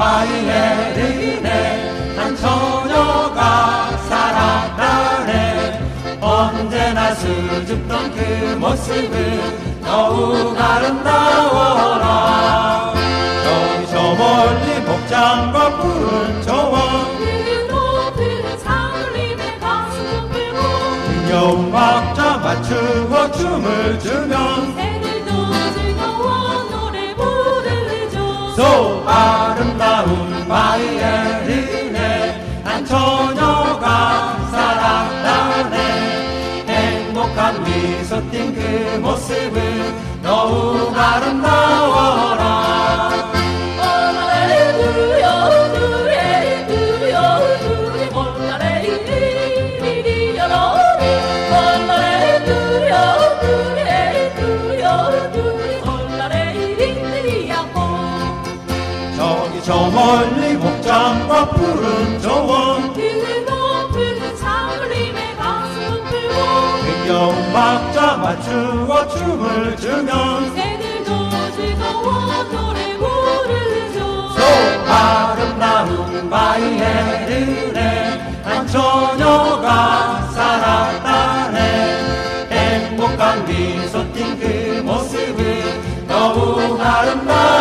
마이에르네 한 처녀가 살았다네. 언제나 수줍던 그 모습은 더욱 아름다워라. 저기 저 멀리 목장과 푸른 저원 그 흥겨운 박자 맞추어 춤을 추면 아름다운 마이에르네. 한 처녀가 살았다네. 행복한 미소 띈 그 모습은 더욱 아름다워 저 멀리 목장과 푸른 정원. 길을 높은 장림의 가슴 들고 흥겨운 박자 맞추어 춤을 추면 새들도 즐거워 노래 부르죠 소 아름다운 마이애들의 한 처녀가 살았다네. 행복한 미소 띈 그 모습은 너무 아름다워